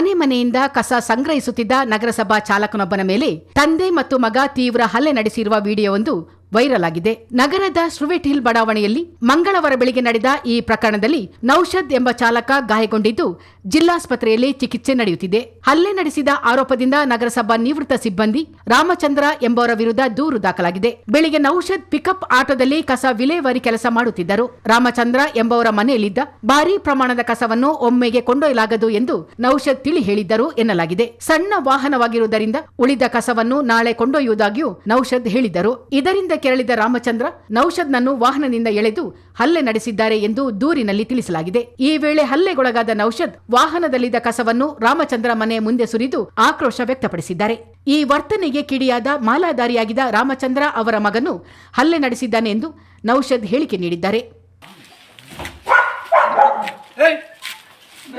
ಮನೆ ಮನೆಯಿಂದ ಕಸ ಸಂಗ್ರಹಿಸುತ್ತಿದ್ದ ನಗರಸಭಾ ಚಾಲಕನೊಬ್ಬನ ಮೇಲೆ ತಂದೆ ಮತ್ತು ಮಗ ತೀವ್ರ ಹಲ್ಲೆ ನಡೆಸಿರುವ ವಿಡಿಯೋವೊಂದು ವೈರಲ್ ಆಗಿದೆ. ನಗರದ ಸ್ರುವೆಟ್ ಹಿಲ್ ಬಡಾವಣೆಯಲ್ಲಿ ಮಂಗಳವಾರ ಬೆಳಿಗ್ಗೆ ನಡೆದ ಈ ಪ್ರಕರಣದಲ್ಲಿ ನೌಷದ್ ಎಂಬ ಚಾಲಕ ಗಾಯಗೊಂಡಿದ್ದು ಜಿಲ್ಲಾಸ್ಪತ್ರೆಯಲ್ಲಿ ಚಿಕಿತ್ಸೆ ನಡೆಯುತ್ತಿದೆ. ಹಲ್ಲೆ ನಡೆಸಿದ ಆರೋಪದಿಂದ ನಗರಸಭಾ ನಿವೃತ್ತ ಸಿಬ್ಬಂದಿ ರಾಮಚಂದ್ರ ಎಂಬವರ ವಿರುದ್ಧ ದೂರು ದಾಖಲಾಗಿದೆ. ಬೆಳಿಗ್ಗೆ ನೌಷದ್ ಪಿಕಪ್ ಆಟೋದಲ್ಲಿ ಕಸ ವಿಲೇವಾರಿ ಕೆಲಸ ಮಾಡುತ್ತಿದ್ದರು. ರಾಮಚಂದ್ರ ಎಂಬವರ ಮನೆಯಲ್ಲಿದ್ದ ಭಾರೀ ಪ್ರಮಾಣದ ಕಸವನ್ನು ಒಮ್ಮೆಗೆ ಕೊಂಡೊಯ್ಯಲಾಗದು ಎಂದು ನೌಷದ್ ತಿಳಿ ಹೇಳಿದ್ದರು ಎನ್ನಲಾಗಿದೆ. ಸಣ್ಣ ವಾಹನವಾಗಿರುವುದರಿಂದ ಉಳಿದ ಕಸವನ್ನು ನಾಳೆ ಕೊಂಡೊಯ್ಯುವುದಾಗಿಯೂ ನೌಷದ್ ಹೇಳಿದ್ದರು. ಇದರಿಂದ ಕೆರಳಿದ ರಾಮಚಂದ್ರ ನೌಷದ್ನನ್ನು ವಾಹನದಿಂದ ಎಳೆದು ಹಲ್ಲೆ ನಡೆಸಿದ್ದಾರೆ ಎಂದು ದೂರಿನಲ್ಲಿ ತಿಳಿಸಲಾಗಿದೆ. ಈ ವೇಳೆ ಹಲ್ಲೆಗೊಳಗಾದ ನೌಷದ್ ವಾಹನದಲ್ಲಿದ್ದ ಕಸವನ್ನು ರಾಮಚಂದ್ರ ಮನೆ ಮುಂದೆ ಸುರಿದು ಆಕ್ರೋಶ ವ್ಯಕ್ತಪಡಿಸಿದ್ದಾರೆ. ಈ ವರ್ತನೆಗೆ ಕಿಡಿಯಾದ ಮಾಲಾಧಾರಿಯಾಗಿದ್ದ ರಾಮಚಂದ್ರ ಅವರ ಮಗನು ಹಲ್ಲೆ ನಡೆಸಿದ್ದಾನೆ ಎಂದು ನೌಷದ್ ಹೇಳಿಕೆ ನೀಡಿದ್ದಾರೆ.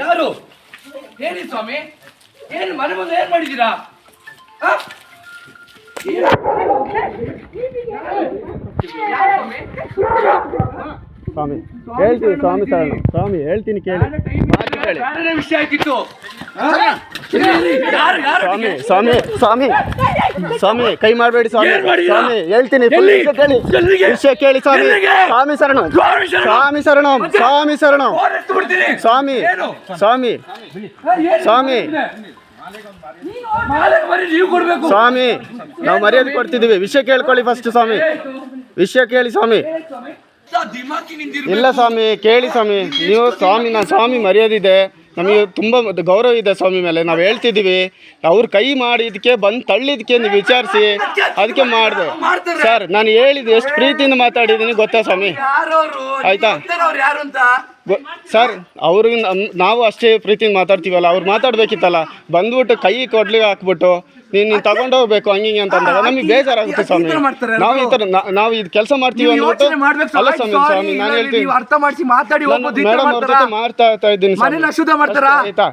ಯಾರು? ಏನು ಮನೆ ಮುಂದೆ ಏನ್ ಮಾಡಿದ್ದೀರಾ? ಸ್ವಾಮಿ ಹೇಳ್ತೀನಿ ಸ್ವಾಮಿ ಸರ್ ಸ್ವಾಮಿ ಹೇಳ್ತೀನಿ ಕೇಳಿ. ವಿಷಯ ಯಾರು ಸ್ವಾಮಿ ಸ್ವಾಮಿ ಸ್ವಾಮಿ ಸ್ವಾಮಿ ಕೈ ಮಾಡಬೇಡಿ ಸ್ವಾಮಿ. ಸ್ವಾಮಿ ಹೇಳ್ತೀನಿ ಕೇಳಿ? ವಿಷಯ ಕೇಳಿ ಸ್ವಾಮಿ? ಸ್ವಾಮಿ ಶರಣ. ಸ್ವಾಮಿ ಶರಣ. ಸ್ವಾಮಿ ಶರಣ ಸ್ವಾಮಿ ಸ್ವಾಮಿ ಸ್ವಾಮಿ ಸ್ವಾಮಿ. ನೀವು ಕೊಡ್ಬೇಕು. ಸ್ವಾಮಿ ನಾವು ಮರ್ಯಾದೆ ಕೊಡ್ತಿದ್ದೀವಿ. ವಿಷಯ ಕೇಳ್ಕೊಳ್ಳಿ ಫಸ್ಟ್ ಸ್ವಾಮಿ. ವಿಷಯ ಕೇಳಿ ಸ್ವಾಮಿ. ಇಲ್ಲ ಸ್ವಾಮಿ ಕೇಳಿ ಸ್ವಾಮಿ. ನೀವು ಸ್ವಾಮಿ ನಾನು ಸ್ವಾಮಿ ಮರ್ಯಾದಿದೆ ಇದೆ. ನಮಗೆ ತುಂಬ ಗೌರವ ಇದೆ ಸ್ವಾಮಿ ಮೇಲೆ. ನಾವು ಹೇಳ್ತಿದ್ದೀವಿ ಅವ್ರು ಕೈ ಮಾಡಿದಕ್ಕೆ ಬಂದು ತಳ್ಳಿದಕ್ಕೆ ನೀವು ವಿಚಾರಿಸಿ ಅದಕ್ಕೆ ಮಾಡಿದೆ. ಸರ್ ನಾನು ಹೇಳಿದ್ದು ಎಷ್ಟು ಪ್ರೀತಿಯಿಂದ ಮಾತಾಡಿದ್ದೀನಿ ಗೊತ್ತಾ ಸ್ವಾಮಿ? ಆಯಿತಾ? ಸರ್ ಅವ್ರಿಗೆ ನಾವು ಅಷ್ಟೇ ಪ್ರೀತಿಯಿಂದ ಮಾತಾಡ್ತೀವಲ್ಲ ಅವ್ರು ಮಾತಾಡ್ಬೇಕಿತ್ತಲ್ಲ ಬಂದ್ಬಿಟ್ಟು ಕೈ ಕೊಡ್ಲಿಕ್ಕೆ ಹಾಕ್ಬಿಟ್ಟು ನೀನು ನೀನು ತಗೊಂಡೋಗ್ಬೇಕು ಹಂಗಿಂಗೆ ಹಿಂಗೆ ಅಂತ ಅಂದಾಗ ನಮಗೆ ಬೇಜಾರಾಗುತ್ತೆ ಸ್ವಾಮಿ. ನಾವ್ ಈ ಥರ ನಾವು ಇದು ಕೆಲಸ ಮಾಡ್ತೀವಿ ಅಂದ್ಬಿಟ್ಟು ಅಲ್ಲ ಸ್ವಾಮಿ, ಸ್ವಾಮಿ ನಾನು ಹೇಳ್ತೀನಿ. ನೀವು ಅರ್ಥ ಮಾಡಿಸಿ ಮಾತಾಡಿ ಮೇಡಮ್ ಅವ್ರ ಜೊತೆ ಮಾಡ್ತಾ ಇದ್ದೀನಿ? ಆಯ್ತಾ?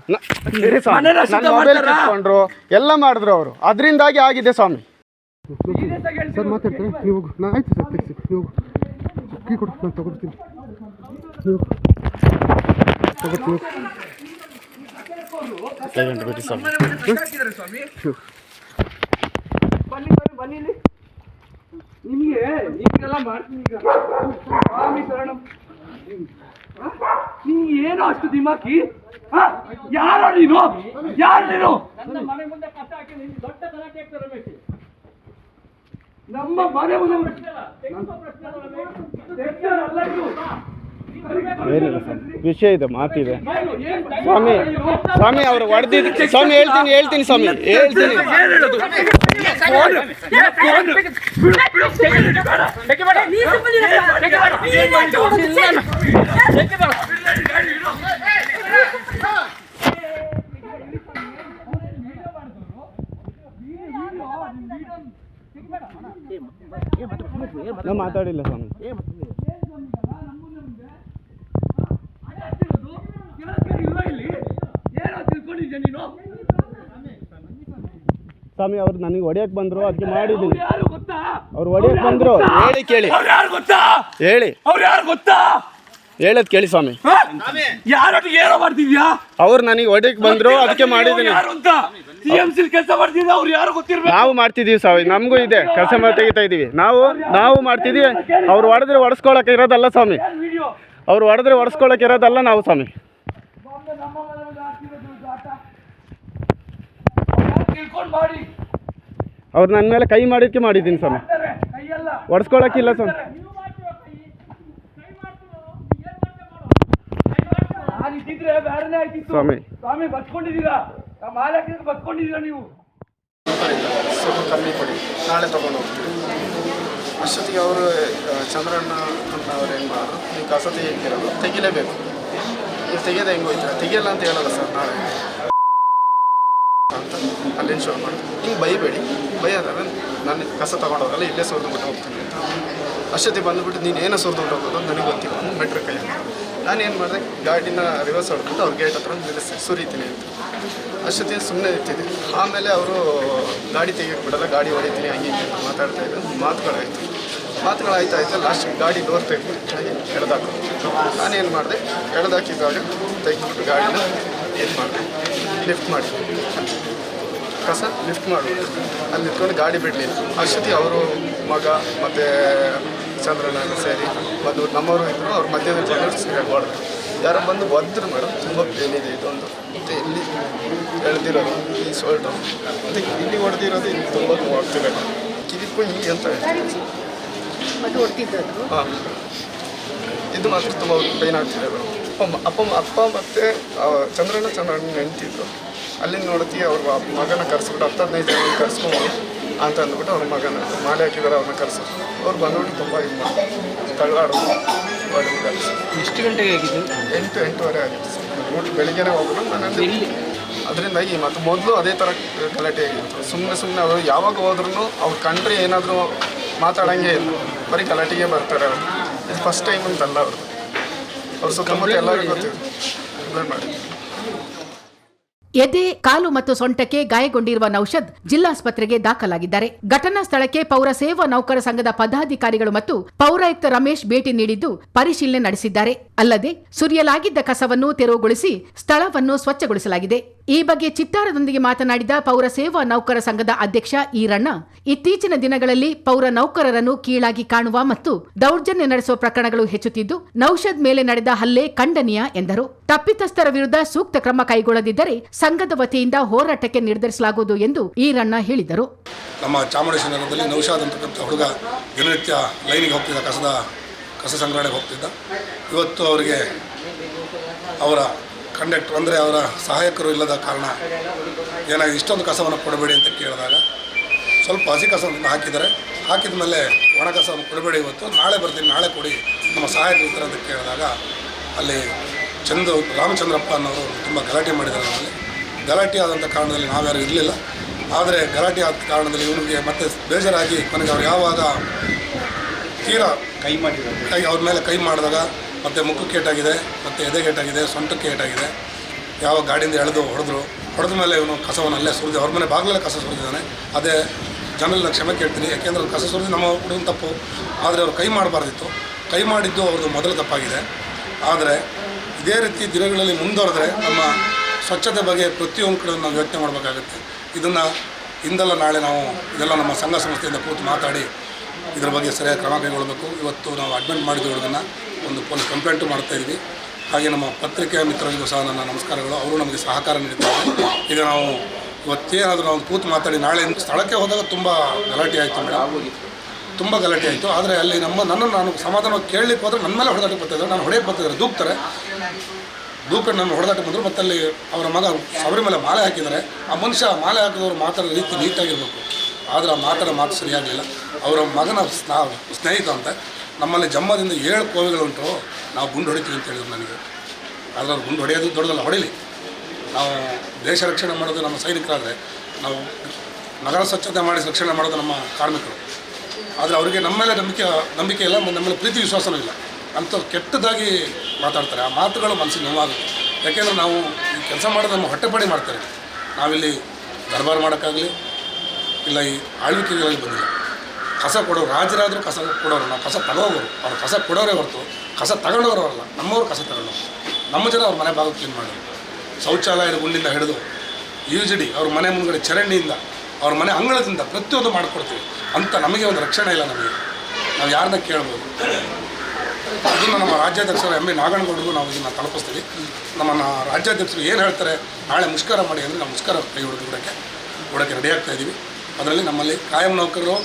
ನನ್ನ ಮೊಬೈಲ್? ಕಿತ್ಕೊಂಡ್ರು ಎಲ್ಲ ಮಾಡಿದ್ರು ಅವರು. ಅದರಿಂದಾಗಿ ಆಗಿದೆ ಸ್ವಾಮಿ. ಸರ್ ಮಾತಾಡ್ತಾರೆ ನೀವು ಹೋಗು. ನಾ ಆಯ್ತು ಸರ್ ತೆಗಿಸಿ. ನೀವು ಕೀ ಕೊಡು ನಾನು ತಗೊಳ್ತೀನಿ ನೀವು ತಗೊಳ್ತೀನಿ ಸೈಲೆಂಟ್ ಬಿಡಿ ಸ್ವಾಮಿ ಮನೆ ಮನೆ ಕಷ್ಟ ಹಾಕಿದ್ದಾರೆ ಸ್ವಾಮಿ ಬನ್ನಿ ಬನ್ನಿ ಬನ್ನಿ ಇಲ್ಲಿ ನಿಮಗೆ ಈಗೆಲ್ಲ ಮಾಡ್ತೀನಿ ಈಗ. ಸ್ವಾಮಿ ಶರಣಂ. ನೀ ಏನು ಅಷ್ಟು ದಿಮಾಕಿ? ಹಾ ಯಾರೋ ನೀನು? ಯಾರು ನೀನು? ನಮ್ಮ ಮನೆ ಮುಂದೆ ತೆಗ್ದಾರಲ್ಲ ಇದು. ಏನಿಲ್ಲ ಸ್ವಾಮಿ, ವಿಷಯ ಇದೆ, ಮಾತಿದೆ? ಸ್ವಾಮಿ ಸ್ವಾಮಿ ಅವರು ಹೊಡೆದಿದ್ದು ಸ್ವಾಮಿ ಹೇಳ್ತೀನಿ ಹೇಳ್ತೀನಿ ಸ್ವಾಮಿ, ಹೇಳ್ತೀನಿ ಮಾತಾಡಿಲ್ಲ ಸ್ವಾಮಿ ಏ ಫೋನ್. ಬಿಡು, ಬಿಡು, ತೆಗಿಬೇಡ, ಬೇಡ. ತೆಗಿಬೇಡ. ತೆಗಿಬೇಡ. ಏನ್ ಮಾಡಿದ್ದು? ನಾವು ಮಾತಾಡಿಲ್ಲ ಸ್ವಾಮಿ ಕೇಳಕ್ಕೆ ಇಲ್ವಾ ಇಲ್ಲಿ? ಏನೋ ತಿಳ್ಕೊಂಡಿದ್ಯಾ ನೀನು ಸ್ವಾಮಿ ಅವ್ರು ನನಗೆ ಹೊಡಿಯಕ್ಕೆ ಬಂದ್ರು ಅದಕ್ಕೆ ಮಾಡಿದ್ದೀನಿ. ಅವ್ರು ಯಾರು ಗೊತ್ತಾ? ಅವ್ರು ಹೊಡಿಯಕ್ಕೆ ಬಂದ್ರು. ಹೇಳಿ ಕೇಳಿ. ಅವ್ರು ಯಾರು ಗೊತ್ತಾ? ಹೇಳಿ. ಅವ್ರು ಯಾರು ಗೊತ್ತಾ? ಹೇಳೋದು ಕೇಳಿ ಸ್ವಾಮಿ. ಹ? ಯಾರೊಟ್ಟಿಗೆ ಏನೋ ಮಾಡ್ತಿದ್ಯಾ? ಅವ್ರು ನನಗೆ ಹೊಡಿಯಕ್ಕೆ ಬಂದ್ರು ಅದಕ್ಕೆ ಮಾಡಿದ್ದೀನಿ. ಯಾರು ಅಂತ? ಟಿಎಂಸಿ ಕೆಲಸ ಮಾಡ್ತಿದ್ದ ಅವ್ರು ಯಾರು ಗೊತ್ತಿರ್ಬೇಕು? ನಾವು ಮಾಡ್ತಿದೀವಿ ಸ್ವಾಮಿ. ನಮಗೂ ಇದೆ. ಕೆಲಸ ಮಾಡಿ ತೆಗಿತಾ ಇದೀವಿ ನಾವು ನಾವು ಮಾಡ್ತಿದೀವಿ ಅವ್ರು ಹೊಡೆದ್ರೆ ಹೊಡೆಸ್ಕೊಳಕ್ಕೆ ಇರೋದಲ್ಲ ಸ್ವಾಮಿ. ಅವ್ರು ಹೊಡೆದ್ರೆ ಹೊಡೆಸ್ಕೊಳಕ್ಕೆ ಇರೋದಲ್ಲ ನಾವು ಸ್ವಾಮಿ. ತಿಳ್ಕೊಂಡು ಮಾಡಿ? ಅವ್ರು ನನ್ನ ಮೇಲೆ ಕೈ ಮಾಡಿದ್ಕೆ ಮಾಡಿದ್ದೀನಿ ಸ್ವಾಮಿ. ಒಡಿಸ್ಕೊಳಕ್ಕಿಲ್ಲ ಸ್ವಾಮಿ. ಸ್ವಾಮಿ. ಸ್ವಾಮಿ ಬಚ್ಕೊಂಡಿದ್ದೀರಾ ನಮ್ಮ ಮಾಲಕರಿಗೆ ಬಚ್ಕೊಂಡಿದ್ದೀರಾ ನೀವು? ಸ್ವಲ್ಪ ಕಮ್ಮಿ ಕೊಡಿ. ನಾಳೆ ತಗೊಂಡು ಹೋಗ್ತೀವಿ ಅಷ್ಟೊತ್ತಿಗೆ ಅವರು ಚಂದ್ರಣ್ಣ ಅಂತ ಅವ್ರು ಏನು ಮಾಡೋದು ನೀವು ಕಸ ಹೇಗಿರೋದು ತೆಗಿಲೇಬೇಕು. ನೀವು ತೆಗೆಯೋದು ಹೆಂಗೆ ಹೋಯ್ತೀರ? ತೆಗಿಯಲ್ಲ ಅಂತ ಹೇಳಲ್ಲ ಸರ್ ನಾಳೆ ಅಲ್ಲಿಂದ ಶುರು ಮಾಡ್ತೀನಿ. ಹಿಂಗೆ ಬೈಬೇಡಿ. ಬೈಯೋದಾಗ ನಾನು ಕಸ ತೊಗೊಂಡೋಗಲ್ಲ, ಇಲ್ಲೇ ಸುರಿದು ಬಿಟ್ಟು ಹೋಗ್ತೀನಿ ಅಂತ. ಅಷ್ಟೊತ್ತಿ ಬಂದುಬಿಟ್ಟು ನೀನು ಏನೋ ಸುರಿದು ಬಿಟ್ಟು ಹೋಗೋದು ನನಗೆ ಗೊತ್ತಿಲ್ಲ. ಮೆಟ್ರ್ ಕೈ ನಾನು ಏನು ಮಾಡಿದೆ, ಗಾಡಿನ ರಿವರ್ಸ್ ಹೊಡ್ಕೊಂಡು ಅವ್ರ ಗೇಟ್ ಹತ್ರ ನಿಲ್ಲಿಸಿ, ಸುರಿತೀನಿ ಅಂತ. ಅಷ್ಟೊತ್ತಿಗೆ ಸುಮ್ಮನೆ ಇರ್ತಿದ್ದೆ. ಆಮೇಲೆ ಅವರು ಗಾಡಿ ತೆಗಿಯೋಕ್ಕೆ ಬಿಡಲ್ಲ ಗಾಡಿ ಹೊಡಿತೀನಿ, ಹಂಗೆ ಹಿಂಗೆ ಮಾತಾಡ್ತಾ ಇದ್ದೆ ಮಾತುಗಳಾಯಿತು. ಮಾತುಗಳಾಯ್ತಾ ಆಯ್ತು ಲಾಸ್ಟ್ ಗಾಡಿ ಡೋರ್ ತೆಗೆದ್ಬಿಟ್ಟು ಹಾಗೆ ಎಳೆದಾಕು ನಾನೇನು ಮಾಡಿದೆ ಎಳೆದಾಕಿದ್ದಾಗ ತೆಗೆದ್ಬಿಟ್ಟು ಗಾಡಿನ ಏನು ಮಾಡಿದೆ. ಲಿಫ್ಟ್ ಮಾಡಿ ಕಸ ಲಿಫ್ಟ್ ಮಾಡೋದು ಅಲ್ಲಿ ನಿಂತ್ಕೊಂಡು ಗಾಡಿ ಬಿಡಲಿಲ್ಲ ಅಷ್ಟೊತ್ತಿಗೆ ಅವರು ಮಗ ಮತ್ತು ಚಂದ್ರನ ಸೇರಿ ಬಂದು ನಮ್ಮವರು ಇದ್ದರು ಅವ್ರ ಮಧ್ಯದಲ್ಲಿ ಜನರು ಸೀರಿಯಲ್ ಮಾಡಿದ್ರು. ಯಾರೋ ಬಂದು ಒದ್ರು ಮೇಡಮ್. ತುಂಬ ಪೇನ್ ಇದೆ ಇದೊಂದು. ಮತ್ತು ಇಲ್ಲಿ ಎಳೆದಿರೋದು ಈ ಶೋಲ್ಡ್ರು ಮತ್ತು ಇಲ್ಲಿ ಹೊಡೆದಿರೋದು ಇಲ್ಲಿ ತುಂಬ ನೋಡ್ತಿಲ್ಲ ಕಿರಿಪು ಈ ಅಂತ ಹಾಂ. ಇದು ಮಾತ್ರ ತುಂಬ ಪೇನ್ ಆಗ್ತಿದೆ ಮೇಡಮ್. ಅಪ್ಪ ಅಪ್ಪ ಅಪ್ಪ ಮತ್ತು ಚಂದ್ರನ ಚೆನ್ನಾಗಿ ನೆಂಟಿದ್ರು. ಅಲ್ಲಿಂದ ನೋಡ್ತೀವಿ ಅವ್ರ ಮಗನ ಕರೆಸ್ಬಿಟ್ಟು ಹತ್ತು ಹದಿನೈದು ಜನ ಕರೆಸ್ಕೊಂಡು ಅಂತ ಅಂದ್ಬಿಟ್ಟು ಅವ್ರ ಮಗನ ಮಾಲೆ ಹಾಕಿದಾರೆ ಅವ್ರನ್ನ ಕರೆಸೋದು ಅವ್ರು ಬಂದ್ಬಿಟ್ಟು ತುಂಬ ಇದು ಮಾಡಿ ತಳ್ಳಾಡೋದು. ಎಷ್ಟು ಗಂಟೆಗೆ ಆಗಿದ್ದು? ಎಂಟು ಎಂಟೂವರೆ ಆಗಿತ್ತು ಸರ್. ಊಟ ಬೆಳಿಗ್ಗೆನೇ ಹೋಗೋದು ನಾನು ಅದರಿಂದಾಗಿ ಈ ಮತ್ತು ಮೊದಲು ಅದೇ ಥರ ಗಲಾಟೆ ಆಗಿತ್ತು. ಸುಮ್ಮನೆ ಸುಮ್ಮನೆ ಅವರು ಯಾವಾಗ ಹೋದ್ರೂ ಅವ್ರು ಕಂಡ್ರೆ ಏನಾದರೂ ಮಾತಾಡೋಂಗೆ ಇಲ್ಲ. ಬರೀ ಗಲಾಟೆಗೆ ಬರ್ತಾರೆ ಅವರು. ಇದು ಫಸ್ಟ್ ಟೈಮ್ ಅಂತಲ್ಲ ಅವರು ಅವ್ರು ಸುತ್ತಮುತ್ತ ಎಲ್ಲರಿಗೂ ಗೊತ್ತಿದೆ ಮಾಡಿ ಎದೆ, ಕಾಲು ಮತ್ತು ಸೊಂಟಕ್ಕೆ ಗಾಯಗೊಂಡಿರುವ ನೌಷದ್ ಜಿಲ್ಲಾಸ್ಪತ್ರೆಗೆ ದಾಖಲಾಗಿದ್ದಾರೆ. ಘಟನಾ ಸ್ಥಳಕ್ಕೆ ಪೌರ ಸೇವಾ ನೌಕರ ಸಂಘದ ಪದಾಧಿಕಾರಿಗಳು ಮತ್ತು ಪೌರಾಯುಕ್ತ ರಮೇಶ್ ಭೇಟಿ ನೀಡಿದ್ದು ಪರಿಶೀಲನೆ ನಡೆಸಿದ್ದಾರೆ. ಅಲ್ಲದೆ ಸುರಿಯಲಾಗಿದ್ದ ಕಸವನ್ನು ತೆರವುಗೊಳಿಸಿ ಸ್ಥಳವನ್ನು ಸ್ವಚ್ಛಗೊಳಿಸಲಾಗಿದೆ. ಈ ಬಗ್ಗೆ ಚಿತ್ತಾರದೊಂದಿಗೆ ಮಾತನಾಡಿದ ಪೌರ ಸೇವಾ ನೌಕರ ಸಂಘದ ಅಧ್ಯಕ್ಷ ಈರಣ್ಣ, ಇತ್ತೀಚಿನ ದಿನಗಳಲ್ಲಿ ಪೌರ ನೌಕರರನ್ನು ಕೀಳಾಗಿ ಕಾಣುವ ಮತ್ತು ದೌರ್ಜನ್ಯ ನಡೆಸುವ ಪ್ರಕರಣಗಳು ಹೆಚ್ಚುತ್ತಿದ್ದು ನೌಷದ್ ಮೇಲೆ ನಡೆದ ಹಲ್ಲೆ ಖಂಡನೀಯ ಎಂದರು. ತಪ್ಪಿತಸ್ಥರ ವಿರುದ್ಧ ಸೂಕ್ತ ಕ್ರಮ ಕೈಗೊಳ್ಳದಿದ್ದರೆ ಸಂಘದ ವತಿಯಿಂದ ಹೋರಾಟಕ್ಕೆ ನಿರ್ಧರಿಸಲಾಗುವುದು ಎಂದು ಈರಣ್ಣ ಹೇಳಿದರು. ನಮ್ಮ ಚಾಮುಂಡೇಶ್ವರಿ ನಗರದಲ್ಲಿ ನೌಶಾದ್ ಅಂತಕ್ಕಂಥ ಹುಡುಗ ದಿನನಿತ್ಯ ಲೈನಿಗೆ ಹೋಗ್ತಿದ್ದ, ಕಸದ, ಕಸ ಸಂಗ್ರಹಣೆಗೆ ಹೋಗ್ತಿದ್ದ. ಇವತ್ತು ಅವರಿಗೆ ಅವರ ಕಂಡಕ್ಟರ್ ಅಂದರೆ ಅವರ ಸಹಾಯಕರು ಇಲ್ಲದ ಕಾರಣ ಏನಾಗಿ ಇಷ್ಟೊಂದು ಕಸವನ್ನು ಕೊಡಬೇಡಿ ಅಂತ ಕೇಳಿದಾಗ ಸ್ವಲ್ಪ ಹಸಿ ಕಸವನ್ನು ಹಾಕಿದ್ದಾರೆ. ಹಾಕಿದ ಮೇಲೆ ಒಣ ಕಸವನ್ನು ಕೊಡಬೇಡಿ ಇವತ್ತು, ನಾಳೆ ಬರ್ತೀನಿ, ನಾಳೆ ಕೊಡಿ, ನಮ್ಮ ಸಹಾಯಕರು ಅಂತ ಕೇಳಿದಾಗ ಅಲ್ಲಿ ಚಂದ್ರ ರಾಮಚಂದ್ರಪ್ಪ ಅನ್ನೋರು ತುಂಬ ಗಲಾಟೆ ಮಾಡಿದ್ದಾರೆ ನಮ್ಮಲ್ಲಿ. ಗಲಾಟೆ ಆದಂಥ ಕಾರಣದಲ್ಲಿ ನಾವ್ಯಾರು ಇರಲಿಲ್ಲ. ಆದರೆ ಗಲಾಟೆ ಆದ ಕಾರಣದಲ್ಲಿ ಇವನಿಗೆ ಮತ್ತೆ ಬೇಜಾರಾಗಿ ನನಗೆ ಅವ್ರು ಯಾವಾಗ ತೀರಾ ಕೈ ಮಾಡಿದ ಕೈ ಅವ್ರ ಮೇಲೆ ಕೈ ಮಾಡಿದಾಗ ಮತ್ತು ಮುಖಕ್ಕೆ ಏಟಾಗಿದೆ ಮತ್ತು ಎದೆಗೆ ಏಟಾಗಿದೆ ಸೊಂಟಕ್ಕೆ ಏಟಾಗಿದೆ ಯಾವ ಗಾಡಿಯಿಂದ ಎಳೆದು ಹೊಡೆದ್ರು ಹೊಡೆದ ಮೇಲೆ ಇವನು ಕಸವನ್ನು ಅಲ್ಲೇ ಸುರಿದು ಅವ್ರ ಮನೆ ಬಾಗಿಲಲ್ಲೇ ಕಸ ಸುರಿದಿದ್ದಾನೆ. ಅದೇ ಜನರಲ್ಲಿ ನಾನು ಕ್ಷಮೆ ಕೇಳ್ತೀನಿ ಯಾಕೆಂದ್ರೆ ಅವ್ರು ಕಸ ಸುರಿದು ನಮ್ಮ ಹುಡುಗನ ತಪ್ಪು. ಆದರೆ ಅವ್ರು ಕೈ ಮಾಡಬಾರ್ದಿತ್ತು. ಕೈ ಮಾಡಿದ್ದು ಅವ್ರದ್ದು ಮೊದಲ ತಪ್ಪಾಗಿದೆ. ಆದರೆ ಇದೇ ರೀತಿ ದಿನಗಳಲ್ಲಿ ಮುಂದುವರೆದ್ರೆ ನಮ್ಮ ಸ್ವಚ್ಛತೆ ಬಗ್ಗೆ ಪ್ರತಿಯೊಂದು ಕಡೆ ನಾವು ಯೋಚನೆ ಮಾಡಬೇಕಾಗುತ್ತೆ. ಇದನ್ನು ಹಿಂದೆಲ್ಲ ನಾಳೆ ನಾವು ಇದೆಲ್ಲ ನಮ್ಮ ಸಂಘ ಸಂಸ್ಥೆಯಿಂದ ಕೂತು ಮಾತಾಡಿ ಇದರ ಬಗ್ಗೆ ಸರಿಯಾದ ಕ್ರಮ ಕೈಗೊಳ್ಳಬೇಕು ಇವತ್ತು ನಾವು ಅಡ್ಮಿಟ್ ಮಾಡಿದ್ದು ಹುಡುಗನ ಒಂದು ಪೊಲೀಸ್ ಕಂಪ್ಲೇಂಟು ಮಾಡ್ತಾ ಇದ್ವಿ. ಹಾಗೆ ನಮ್ಮ ಪತ್ರಿಕೆಯ ಮಿತ್ರರಿಗೂ ಸಹ ನನ್ನ ನಮಸ್ಕಾರಗಳು. ಅವರು ನಮಗೆ ಸಹಕಾರ ನೀಡಿದ್ದಾರೆ. ಈಗ ನಾವು ಇವತ್ತೇನಾದರೂ ನಾವು ಕೂತು ಮಾತಾಡಿ ನಾಳೆ ಸ್ಥಳಕ್ಕೆ ಹೋದಾಗ ತುಂಬ ಗಲಾಟೆ ಆಯಿತು ಮೇಡಮ್ ತುಂಬ ಗಲಾಟೆ ಆಯಿತು. ಆದರೆ ಅಲ್ಲಿ ನಮ್ಮ ನನ್ನನ್ನು ನಾನು ಸಮಾಧಾನ ಕೇಳಲಿಕ್ಕೆ ಹೋದರೆ ನನ್ನ ಮೇಲೆ ಹೊಡೆದಾಟಕ್ಕೆ ಬರ್ತಾಯಿದ್ದಾರೆ ನಾನು ಹೊಡೆಯಕ್ಕೆ ಬರ್ತಿದ್ದಾರೆ ದೂಕ್ತಾರೆ. ದೂಕೊಂಡು ನಾನು ಹೊಡೆದಾಟ ಬಂದರು ಮತ್ತು ಅಲ್ಲಿ ಅವರ ಮಗ ಅವರ ಮೇಲೆ ಮಾಲೆ ಹಾಕಿದ್ದಾರೆ. ಆ ಮನುಷ್ಯ ಮಾಲೆ ಹಾಕಿದವರು ಮಾತಾಡೋ ರೀತಿ ನೀಟಾಗಿರಬೇಕು. ಆದರೆ ಆ ಮಾತಾಡೋ ಮಾತು ಸರಿಯಾಗಲಿಲ್ಲ. ಅವರ ಮಗನ ಸ್ನಾ, ಸ್ನೇಹಿತ ಅಂತ ನಮ್ಮಲ್ಲಿ ಜಮ್ಮದಿಂದ ಏಳು ಕೋವಿಗಳುಂಟು ನಾವು ಗುಂಡು ಹೊಡಿತೀವಿ ಅಂತ ಹೇಳಿದ್ರು ನನಗೆ. ಆದರೆ ಅವ್ರು ಗುಂಡು ಹೊಡೆಯೋದು ದೊಡ್ಡದಲ್ಲ, ಹೊಡಿಲಿ. ನಾವು ದೇಶ ರಕ್ಷಣೆ ಮಾಡೋದು ನಮ್ಮ ಸೈನಿಕರಾದರೆ ನಾವು ನಗರ ಸ್ವಚ್ಛತೆ ಮಾಡಿ ರಕ್ಷಣೆ ಮಾಡೋದು ನಮ್ಮ ಕಾರ್ಮಿಕರು. ಆದರೆ ಅವರಿಗೆ ನಮ್ಮ ಮೇಲೆ ನಂಬಿಕೆ ನಂಬಿಕೆ ಇಲ್ಲ ನಮ್ಮ ಮೇಲೆ ಪ್ರೀತಿ ವಿಶ್ವಾಸನೂ ಇಲ್ಲ. ಅಂಥ ಕೆಟ್ಟದಾಗಿ ಮಾತಾಡ್ತಾರೆ. ಆ ಮಾತುಗಳು ಮನಸ್ಸಿಗೆ ನೋವಾಗುತ್ತೆ. ಯಾಕೆಂದರೆ ನಾವು ಈ ಕೆಲಸ ಮಾಡೋದು ನಮ್ಮ ಹೊಟ್ಟೆಪಾಡಿ ಮಾಡ್ತಾರೆ. ನಾವಿಲ್ಲಿ ದರ್ಬಾರ್ ಮಾಡೋಕ್ಕಾಗಲಿ ಇಲ್ಲ ಈ ಆಳ್ವಿಕೆಗಳಲ್ಲಿ ಬಂದಿಲ್ಲ. ಕಸ ಕೊಡೋರು ರಾಜರಾದರೂ ಕಸ ಕೊಡೋರು, ನಾವು ಕಸ ತಗೋರು ಅವ್ರು ಕಸ ಕೊಡೋರೇ ಹೊರತು ಕಸ ತಗೊಂಡವರು ಅಲ್ಲ, ನಮ್ಮವರು ಕಸ ತಗೊಂಡವರು. ನಮ್ಮ ಜನ ಅವ್ರ ಮನೆ ಭಾಗ ಕ್ಲೀನ್ ಶೌಚಾಲಯದ ಗುಂಡಿಂದ ಹಿಡಿದು ಯು ಜಿ ಡಿ ಅವ್ರ ಮನೆ ಮುಂದ್ಗಡೆ ಚರಂಡಿಯಿಂದ, ಅವ್ರ ಮನೆ ಅಂಗಳದಿಂದ ಪ್ರತಿಯೊಂದು ಮಾಡಿಕೊಡ್ತೀವಿ. ಅಂತ ನಮಗೆ ಒಂದು ರಕ್ಷಣೆ ಇಲ್ಲ ನಮಗೆ. ನಾವು ಯಾರನ್ನ ಕೇಳ್ಬೋದು? ಇದನ್ನು ನಮ್ಮ ರಾಜ್ಯಾಧ್ಯಕ್ಷರು ಎ ನಾಗನಗೌಡರಿಗೂ ನಾವು ಇದನ್ನು ತಲುಪಿಸ್ತೀವಿ. ನಮ್ಮನ್ನು ರಾಜ್ಯಾಧ್ಯಕ್ಷರು ಏನು ಹೇಳ್ತಾರೆ ನಾಳೆ ಮುಷ್ಕರ ಮಾಡಿ ಅಂದರೆ ನಾವು ಮುಷ್ಕರ ಕೈ ಹೊಡೆದು ಬಿಡೋಕ್ಕೆ ಬಿಡೋಕ್ಕೆ ರೆಡಿ ಆಗ್ತಾ ಇದ್ದೀವಿ ಅದರಲ್ಲಿ ನಮ್ಮಲ್ಲಿ ಕಾಯಂ ನೌಕರರು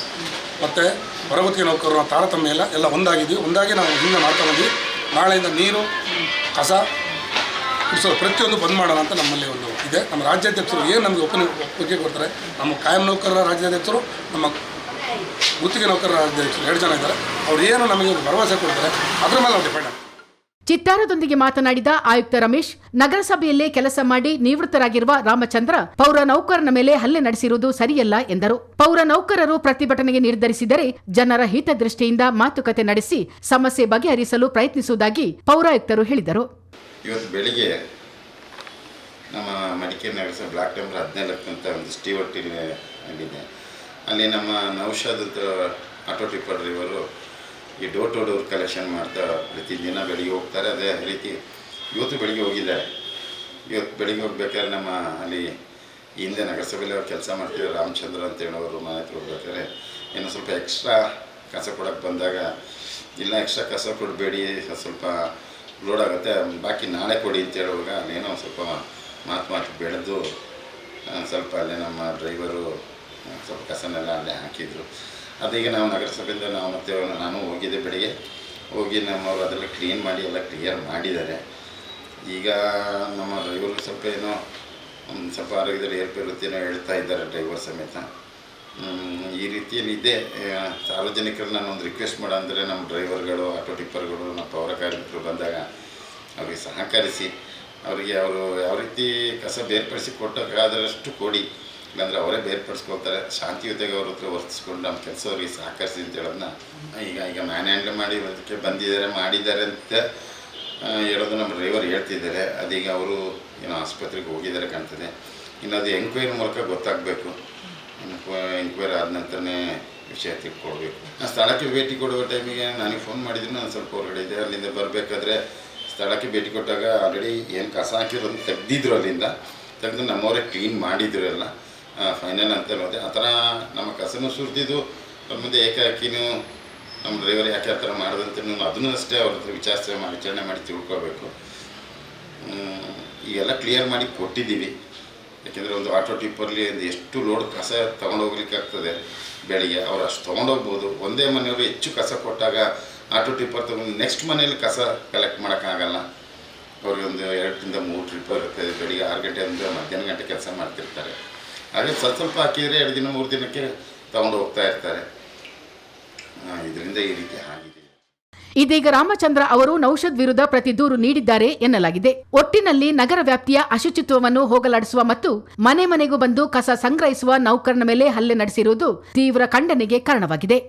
ಮತ್ತು ಹೊರಗುತ್ತಿಗೆ ನೌಕರರು ತಾರತಮ್ಯ ಇಲ್ಲ, ಎಲ್ಲ ಒಂದಾಗಿದ್ದೀವಿ. ಒಂದಾಗಿ ನಾವು ಹಿಂದೆ ಮಾಡ್ತಾ ಬಂದ್ವಿ ನಾಳೆಯಿಂದ ನೀರು, ಕಸ ಸೊ ಪ್ರತಿಯೊಂದು ಬಂದ್ ಮಾಡೋಣ ಅಂತ ನಮ್ಮಲ್ಲಿ ಒಂದು ಇದೆ. ನಮ್ಮ ರಾಜ್ಯಾಧ್ಯಕ್ಷರು ಏನು ನಮಗೆ ಒಪ್ಪಿಗೆ ಕೊಡ್ತಾರೆ, ನಮ್ಮ ಕಾಯಂ ನೌಕರರ ರಾಜ್ಯಾಧ್ಯಕ್ಷರು, ನಮ್ಮ ಗುತ್ತಿಗೆ ನೌಕರರ ಅಧ್ಯಕ್ಷರು ಎರಡು ಜನ ಇದ್ದಾರೆ. ಅವ್ರು ಏನು ನಮಗೆ ಒಂದು ಭರವಸೆ ಕೊಡ್ತಾರೆ ಅದ್ರ ಮೇಲೆ ನಾವು ಡಿಪೆಂಡ್ ಚಿತ್ತಾರದೊಂದಿಗೆ ಮಾತನಾಡಿದ ಆಯುಕ್ತ ರಮೇಶ್ ನಗರಸಭೆಯಲ್ಲೇ ಕೆಲಸ ಮಾಡಿ ನಿವೃತ್ತರಾಗಿರುವ ರಾಮಚಂದ್ರ ಪೌರ ನೌಕರನ ಮೇಲೆ ಹಲ್ಲೆ ನಡೆಸಿರುವುದು ಸರಿಯಲ್ಲ ಎಂದರು. ಪೌರ ನೌಕರರು ಪ್ರತಿಭಟನೆಗೆ ನಿರ್ಧರಿಸಿದರೆ ಜನರ ಹಿತದೃಷ್ಟಿಯಿಂದ ಮಾತುಕತೆ ನಡೆಸಿ ಸಮಸ್ಯೆ ಬಗೆಹರಿಸಲು ಪ್ರಯತ್ನಿಸುವುದಾಗಿ ಪೌರಾಯುಕ್ತರು ಹೇಳಿದರು. ಇವತ್ತು ಬೆಳಿಗ್ಗೆ ನಮ್ಮ ಮಡಿಕೇರಿ ನಗರಸಭೆ ಬ್ಲಾಕ್ ಟೆಂಪರ್ ಹದಿನಾಲ್ಕು ಅಂತ ಒಂದು ಸ್ಟೀವರ್ಟ್ ಅಲ್ಲಿದೆ ಅಲ್ಲಿ ನಮ್ಮ ನೌಷಾದ್ ಆಟೋ ಟಿಪ್ಪರ್ ಡ್ರೈವರು ಈ ಡೋರ್ ಟು ಡೋರ್ ಕಲೆಕ್ಷನ್ ಮಾಡ್ತಾ ಪ್ರತಿದಿನ ಬೆಳಿಗ್ಗೆ ಹೋಗ್ತಾರೆ. ಅದೇ ರೀತಿ ಇವತ್ತು ಬೆಳಿಗ್ಗೆ ಹೋಗಿದ್ದಾರೆ ಇವತ್ತು ಬೆಳಿಗ್ಗೆ ಹೋಗ್ಬೇಕಾದ್ರೆ ನಮ್ಮ ಅಲ್ಲಿ ಹಿಂದೆ ನಗರಸಭೆಯಲ್ಲಿ ಅವ್ರು ಕೆಲಸ ಮಾಡ್ತೀವಿ ರಾಮಚಂದ್ರ ಅಂತ ಹೇಳೋರು ಮನೆ ಹತ್ರ ಹೋಗ್ಬೇಕಾದ್ರೆ ಇನ್ನು ಸ್ವಲ್ಪ ಎಕ್ಸ್ಟ್ರಾ ಕಸ ಕೊಡೋಕ್ಕೆ ಬಂದಾಗ, ಇಲ್ಲ ಎಕ್ಸ್ಟ್ರಾ ಕಸ ಕೊಡಬೇಡಿ, ಸ್ವಲ್ಪ ಲೋಡ್ ಆಗುತ್ತೆ, ಬಾಕಿ ನಾಳೆ ಕೊಡಿ ಅಂತ ಹೇಳುವಾಗ ಅಲ್ಲೇನೋ ಸ್ವಲ್ಪ ಮಾತು ಮಾತು ಬೆಳೆದು ಸ್ವಲ್ಪ ಅಲ್ಲೇ ನಮ್ಮ ಡ್ರೈವರು ಸ್ವಲ್ಪ ಕಸನೆಲ್ಲ ಅಲ್ಲೇ ಹಾಕಿದರು. ಅದೀಗ ನಾವು ನಗರಸಭೆಯಿಂದ ನಾವು ಮತ್ತೆ ನಾನು ಹೋಗಿದ್ದೆ ಬೆಳಿಗ್ಗೆ. ಹೋಗಿ ನಮ್ಮವರು ಅದೆಲ್ಲ ಕ್ಲೀನ್ ಮಾಡಿ ಎಲ್ಲ ಕ್ಲಿಯರ್ ಮಾಡಿದ್ದಾರೆ. ಈಗ ನಮ್ಮ ಡ್ರೈವರ್ಗೆ ಸ್ವಲ್ಪ ಏನೋ ಒಂದು ಸ್ವಲ್ಪ ಆರೋಗ್ಯದಲ್ಲಿ ಏರ್ಪೇರುತ್ತೇನೋ ಹೇಳ್ತಾ ಇದ್ದಾರೆ ಡ್ರೈವರ್ ಸಮೇತ. ಈ ರೀತಿ ಇದೆ ಆ, ಸಾರ್ವಜನಿಕರು ನಾನು ಒಂದು ರಿಕ್ವೆಸ್ಟ್ ಮಾಡೋ ಅಂದರೆ ನಮ್ಮ ಡ್ರೈವರ್ಗಳು ಆಟೋ ಟಿಪ್ಪರ್ಗಳು ನಮ್ಮ ಪೌರ ಕಾರ್ಮಿಕರು ಬಂದಾಗ ಅವರಿಗೆ ಸಹಕರಿಸಿ ಅವರಿಗೆ ಅವರು ಯಾವ ರೀತಿ ಕಸ ಬೇರ್ಪಡಿಸಿ ಕೊಟ್ಟಕ್ಕಾದರಷ್ಟು ಕೊಡಿ. ಇಲ್ಲಾಂದರೆ ಅವರೇ ಬೇರ್ಪಡಿಸ್ಕೊಳ್ತಾರೆ. ಶಾಂತಿಯುತವಾಗಿ ಅವ್ರ ಹತ್ರ ವರ್ತಿಸ್ಕೊಂಡು ನಮ್ಮ ಕೆಲಸ ಅವ್ರಿಗೆ ಸಹಕರಿಸಿ ಅಂತ ಹೇಳೋದನ್ನ ಈಗ ಈಗ ಮ್ಯಾನ್ ಹ್ಯಾಂಡಲ್ ಮಾಡಿ ಅದಕ್ಕೆ ಬಂದಿದ್ದಾರೆ, ಮಾಡಿದ್ದಾರೆ ಅಂತ ಹೇಳೋದು ನಮ್ಮ ಡ್ರೈವರ್ ಹೇಳ್ತಿದ್ದಾರೆ. ಅದೀಗ ಅವರು ಏನೋ ಆಸ್ಪತ್ರೆಗೆ ಹೋಗಿದ್ದಾರೆ ಕಾಣ್ತದೆ. ಇನ್ನು ಅದು ಎಂಕ್ವೈರಿ ಮೂಲಕ ಗೊತ್ತಾಗಬೇಕು. ಎಂಕ್ವೈರಿ ಆದ ನಂತರನೇ ವಿಷಯ ತಿಳ್ಕೊಳ್ಬೇಕು. ಆ ಸ್ಥಳಕ್ಕೆ ಭೇಟಿ ಕೊಡುವ ಟೈಮಿಗೆ ನನಗೆ ಫೋನ್ ಮಾಡಿದ್ರು, ನಾನು ಸ್ವಲ್ಪ ಹೊರಗಡೆ ಇದೆ ಅಲ್ಲಿಂದ ಬರಬೇಕಾದ್ರೆ ಸ್ಥಳಕ್ಕೆ ಭೇಟಿ ಕೊಟ್ಟಾಗ ಆಲ್ರೆಡಿ ಏನು ಕಸ ಹಾಕಿರೋದು ತೆಗೆದಿದ್ರು ಅಲ್ಲಿಂದ. ತೆಗೆದು ನಮ್ಮವರೇ ಕ್ಲೀನ್ ಮಾಡಿದ್ರು ಎಲ್ಲ. ಫೈನಲ್ ಅಂತ ಹೇಳೋದೆ ಆ ಥರ ನಮ್ಮ ಕಸನು ಸುರಿದಿದ್ದು ಅವ್ರ ಮುಂದೆ ಏಕಾಕಿನೂ ನಮ್ಮ ಡ್ರೈವರ್ ಯಾಕೆ ಆ ಥರ ಮಾಡಿದಂತ ಅದನ್ನು ಅಷ್ಟೇ ಅವ್ರ ಹತ್ರ ವಿಚಾರಿಸಿ ಮಾಡಿ ವಿಚಾರಣೆ ಮಾಡಿ ತಿಳ್ಕೊಬೇಕು ಈಗೆಲ್ಲ ಕ್ಲಿಯರ್ ಮಾಡಿ ಕೊಟ್ಟಿದ್ದೀವಿ. ಯಾಕೆಂದರೆ ಒಂದು ಆಟೋ ಟಿಪ್ಪರ್ಲಿ ಒಂದು ಎಷ್ಟು ಲೋಡ್ ಕಸ ತೊಗೊಂಡೋಗ್ಲಿಕ್ಕೆ ಆಗ್ತದೆ ಬೆಳಿಗ್ಗೆ, ಅವ್ರು ಅಷ್ಟು ತೊಗೊಂಡೋಗ್ಬೋದು ಒಂದೇ ಮನೆಯವರು ಹೆಚ್ಚು ಕಸ ಕೊಟ್ಟಾಗ ಆಟೋ ಟಿಪ್ಪರ್ ತೊಗೊಂಡು ನೆಕ್ಸ್ಟ್ ಮನೇಲಿ ಕಸ ಕಲೆಕ್ಟ್ ಮಾಡೋಕ್ಕಾಗಲ್ಲ ಅವ್ರಿಗೆ ಒಂದು ಎರಡರಿಂದ ಮೂರು ಟ್ರಿಪ್ ಇರುತ್ತೆ. ಬೆಳಿಗ್ಗೆ ಆರು ಗಂಟೆಯಿಂದ ಮಧ್ಯಾಹ್ನ ಗಂಟೆ ಕೆಲಸ ಮಾಡ್ತಿರ್ತಾರೆ. ಹಾಗೆ ಸ್ವಲ್ಪ ಸ್ವಲ್ಪ ಹಾಕಿದರೆ ಎರಡು ದಿನ, ಮೂರು ದಿನಕ್ಕೆ ತಗೊಂಡು ಹೋಗ್ತಾ ಇರ್ತಾರೆ. ಇದರಿಂದ ಈ ರೀತಿ ಆಗಿದೆ. ಇದೀಗ ರಾಮಚಂದ್ರ ಅವರು ನೌಷದ್ ವಿರುದ್ಧ ಪ್ರತಿ ದೂರು ನೀಡಿದ್ದಾರೆ ಎನ್ನಲಾಗಿದೆ. ಒಟ್ಟಿನಲ್ಲಿ ನಗರ ವ್ಯಾಪ್ತಿಯ ಅಶುಚಿತ್ವವನ್ನು ಹೋಗಲಾಡಿಸುವ ಮತ್ತು ಮನೆ ಮನೆಗೂ ಬಂದು ಕಸ ಸಂಗ್ರಹಿಸುವ ನೌಕರನ ಮೇಲೆ ಹಲ್ಲೆ ನಡೆಸಿರುವುದು ತೀವ್ರ ಖಂಡನೆಗೆ ಕಾರಣವಾಗಿದೆ.